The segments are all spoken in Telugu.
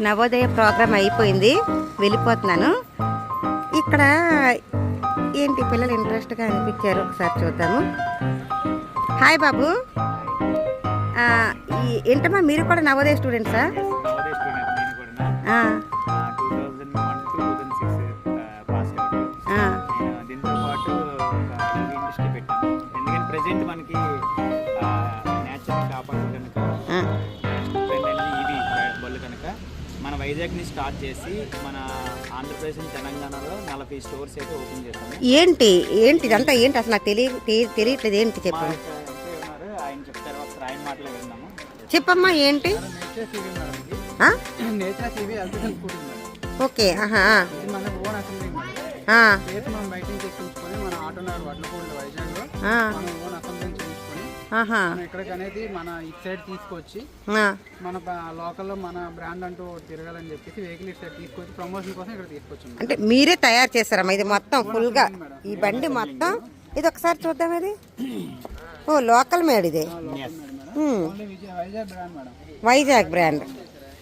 నవోదయ ప్రోగ్రామ్ అయిపోయింది. వెళ్ళిపోతున్నాను. ఇక్కడ ఏంటి పిల్లలు ఇంట్రెస్ట్గా అనిపించారు? ఒకసారి చూద్దాము. హాయ్ బాబు. ఏంటమ్మా మీరు కూడా నవోదయ స్టూడెంట్సా? స్టార్ట్ చేసి మన ఆంధ్రప్రదేశ్ తెలంగాణలో నలభై స్టోర్స్ అయితే ఓపెన్ చేస్తాము. ఏంటి? ఏంటి ఇదంతా? ఏంటి అసలు నాకు తెలియ తెలియట్లేదు ఏంటి చెప్పండి ఆయన చెప్తారు ఒకసారి ఆయన మాటలో విన్నాము చెప్పమ్మా ఏంటి? ఓకే ఆహా మన ఓన్ అసెంబ్లీ మేడం. ఆ, రేపు మనం బయట నుంచి ఎక్కించుకొని మన ఆటో నగర్ వడ్లపూడి వైజాగ్లో ఇక్కడికి అనేది మన ఇటు సైడ్ తీసుకొచ్చి మన లోకల్లో మన బ్రాండ్ అంటూ తిరగాలని చెప్పేసి వెహికల్ ఇటు సైడ్ తీసుకొచ్చి ప్రమోషన్ కోసం ఇక్కడ తీసుకొచ్చాం అంటే మీరే తయారు చేస్తారమ్మా ఇది మొత్తం ఫుల్గా ఈ బండి మొత్తం? ఇది ఒకసారి చూద్దాం ఇది ఓ లోకల్ మేడ్ ఇది. వైజాగ్ బ్రాండ్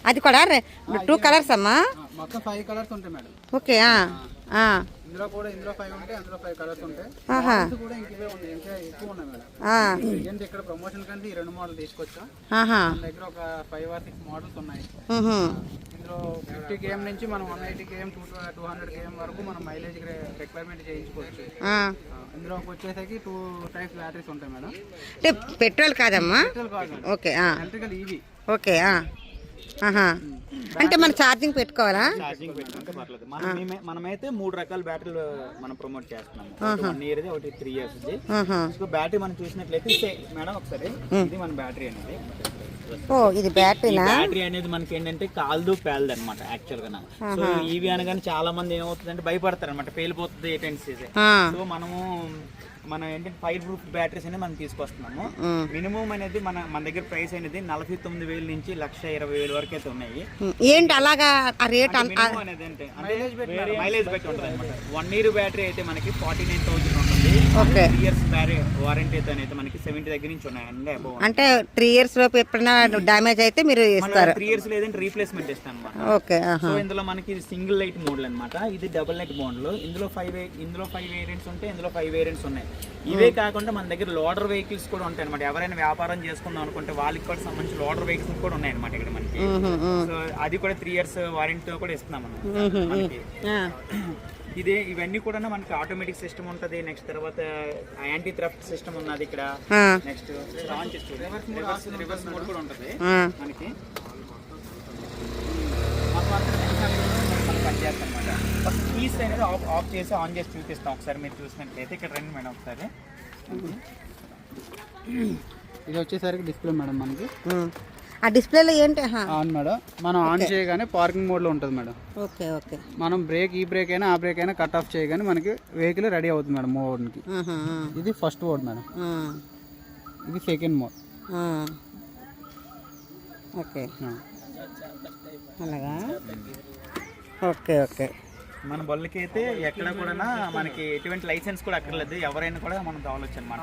అది కూడా టూ కలర్స్ అమ్మా? ఆ, మొత్తం ఫైవ్ కలర్స్ ఉంటాయి మేడం. ఓకే ఆ, ఆ, ఇందులో కూడా ఇందులో ఫైవ్ ఉంటాయి అందులో ఫైవ్ కలర్స్ ఉంటాయి. ఇది కూడా ఇంక ఇవే ఉన్నాయి ఇంకా ఎక్కువ ఉన్నాయి మేడం. ఏంటి ఇక్కడ ప్రమోషన్ కంటే ఈ రెండు మోడల్ తీసుకొచ్చాం. మన దగ్గర ఒక ఫైవ్ ఆర్ సిక్స్ మోడల్స్ ఉన్నాయి. ఇందులో ఫిఫ్టీ కేఎం నుంచి మనం one eighty KM two two hundred KM వరకు మనం మైలేజ్ రిక్వైర్మెంట్ చేయించుకోవచ్చు. ఇందులోకి వచ్చేసరికి టూ టైప్స్ బ్యాటరీస్ ఉంటాయి మేడం. అంటే పెట్రోల్ కాదమ్మా? పెట్రోల్ కాదు. ఓకే ఎలక్ట్రికల్ ఈవీ ఓకే అంటే మన ఛార్జింగ్ పెట్టుకోవాలా? ఛార్జింగ్ పెట్టుకుంటే పర్లేదు మనం మనమైతే మూడు రకాల బ్యాటరీలు మనం ప్రమోట్ చేస్తున్నాము. ఒకటి వన్ ఇయర్ ఒకటి త్రీ ఇయర్స్. సో బ్యాటరీ మనం చూసినట్లయితే మేడం ఒకసారి ఇది మన బ్యాటరీ అనేది. ఓ ఇది ఈ బ్యాటరీనా బ్యాటరీ అనేది మనకి ఏంటంటే కాల్దు పేలదు అనమాట యాక్చువల్గా సో ఈవీ అనగానే చాలా మంది ఏమవుతుందంటే భయపడతారు అనమాట పేలిపోతుంది సో మనము మనం ఏంటంటే ఫైర్ ప్రూఫ్ బ్యాటరీస్ అనేది మనం తీసుకొస్తున్నాము. మినిమం అనేది మన మన దగ్గర ప్రైస్ అనేది నలభై తొమ్మిది వేల నుంచి లక్ష ఇరవై వేల వరకు అయితే ఉన్నాయి. ఏంటి అలాగా ఆ రేట్ అనేది అంటే మైలేజ్ పెట్టి ఉంటుంది అనమాట వన్ ఇయర్ బ్యాటరీ అయితే మనకి forty nine thousand okay. Three years warranty అయితే మనకి సెవెంటీ దగ్గర నుంచి ఉన్నాయి. అంటే అబౌవ్ అంటే త్రీ ఇయర్స్ లోపు ఎప్పుడైనా డ్యామేజ్ అయితే మీరు ఇస్తారు. త్రీ ఇయర్స్ లేదంటే రీప్లేస్మెంట్ ఇస్తాను అనమాట ఓకే సో ఇందులో మనకి సింగిల్ లైట్ మోడల్ అన్నమాట. ఇది డబుల్ లైట్ మోడల్ ఇందులో ఫైవ్ ఇందులో ఫైవ్ వేరియంట్స్ ఉంటాయి ఇందులో ఫైవ్ వేరియంట్స్ ఉన్నాయి. ఇవే కాకుండా మన దగ్గర లోడర్ వెహికల్స్ కూడా ఉంటాయి అనమాట ఎవరైనా వ్యాపారం చేసుకుందాం అనుకుంటే వాళ్ళకి కూడా సంబంధించి లోడర్ వెహికల్స్ కూడా ఉన్నాయి అనమాట ఇక్కడ మనకి. సో అది కూడా త్రీ ఇయర్స్ వారంటీతో కూడా ఇస్తున్నాం మనం మ్మ్. మనకి. ఆ, ఇదే ఇవన్నీ కూడా మనకి ఆటోమేటిక్ సిస్టమ్ ఉంటుంది. నెక్స్ట్ తర్వాత యాంటీ థ్రెఫ్ట్ సిస్టమ్ ఉన్నది ఇక్కడ. Next launch reverse reverse mode కూడా ఉంటుంది. మనకి. కీస్ అనేది ఆఫ్ ఆఫ్ చేసి ఆన్ చేసి చూపిస్తాం. ఒకసారి మీరు చూసినట్లయితే ఇక్కడ రండి మేడం ఒకసారి. ఇది వచ్చేసరికి డిస్ప్లే మేడం మనకి. ఆ డిస్ప్లేలో ఏంటి. On madam. మనం ఆన్ చేయగానే పార్కింగ్ మోడ్లో ఉంటుంది మేడం. Okay okay. మనం బ్రేక్ ఈ బ్రేక్ అయినా ఆ బ్రేక్ అయినా కట్ ఆఫ్ చేయగానే మనకి వెహికల్ రెడీ అవుతుంది మేడం ఆ, ఇది ఫస్ట్ మోడ్. మేడం ఇది సెకండ్ మోడ్. ఓకే. అలాగా? Okay okay. మన బళ్ళకి అయితే ఎక్కడ కూడా మనకి ఎటువంటి లైసెన్స్ కూడా అక్కర్లేదు. ఎవరైనా కూడా మనం తోలొచ్చు అనమాట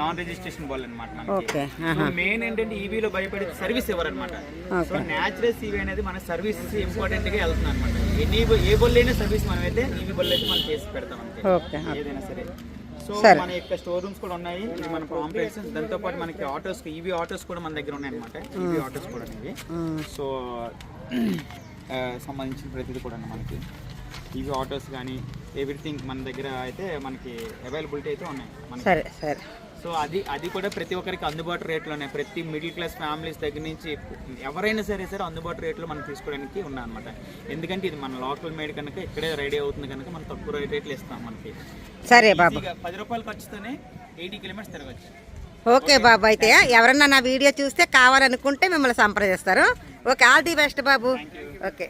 నాన్ రిజిస్ట్రేషన్ బల్ అనమాట మనకి. ఓకే. సో మెయిన్ ఏంటంటే ఈవీలో భయపడి సర్వీస్ ఇవ్వరనమాట సో న్యాచురల్ ఈవీ అనేది మన సర్వీస్ ఇంపార్టెంట్గా వెళ్తుంది అనమాట ఎన్ని ఏ బొల్ అయినా సర్వీస్ మనం అయితే ఈవీ బొల్ అయితే మనం చేసి పెడతాం అంతే. ఓకే. ఏదైనా సరే. సో. మన యొక్క స్టోర్ రూమ్స్ కూడా ఉన్నాయి. మన కాంప్లెక్స్ దాంతో పాటు మనకి ఆటోస్ ఈవీ ఆటోస్ కూడా మన దగ్గర ఉన్నాయి అనమాట ఈవీ ఆటోస్ కూడా. సో సంబంధించిన ప్రతిదీ కూడా మనకి. ఈవీ ఆటోస్ కానీ ఎవ్రీథింగ్ మన దగ్గర అయితే మనకి అవైలబిలిటీ అయితే ఉన్నాయి సరే సరే. సో అది అది కూడా ప్రతి ఒక్కరికి అందుబాటు రేట్లోనే. ప్రతి మిడిల్ క్లాస్ ఫ్యామిలీస్ దగ్గర నుంచి ఎవరైనా సరే సరే అందుబాటు రేట్లో మనం తీసుకోవడానికి ఉన్నాయన్నమాట. ఎందుకంటే ఇది మన లోకల్ మేడ్ కనుక ఇక్కడే రెడీ అవుతుంది కనుక మనం తక్కువ రేట్లు ఇస్తాం మనకి. సరే బాబు. పది రూపాయలు ఖర్చుతోనే ఎయిటీ కిలోమీటర్స్ తిరగచ్చు. ఓకే బాబు అయితే ఎవరన్నా నా వీడియో చూస్తే కావాలనుకుంటే మిమ్మల్ని సంప్రదిస్తారు. ఓకే ఆల్ ది బెస్ట్ బాబు. ఓకే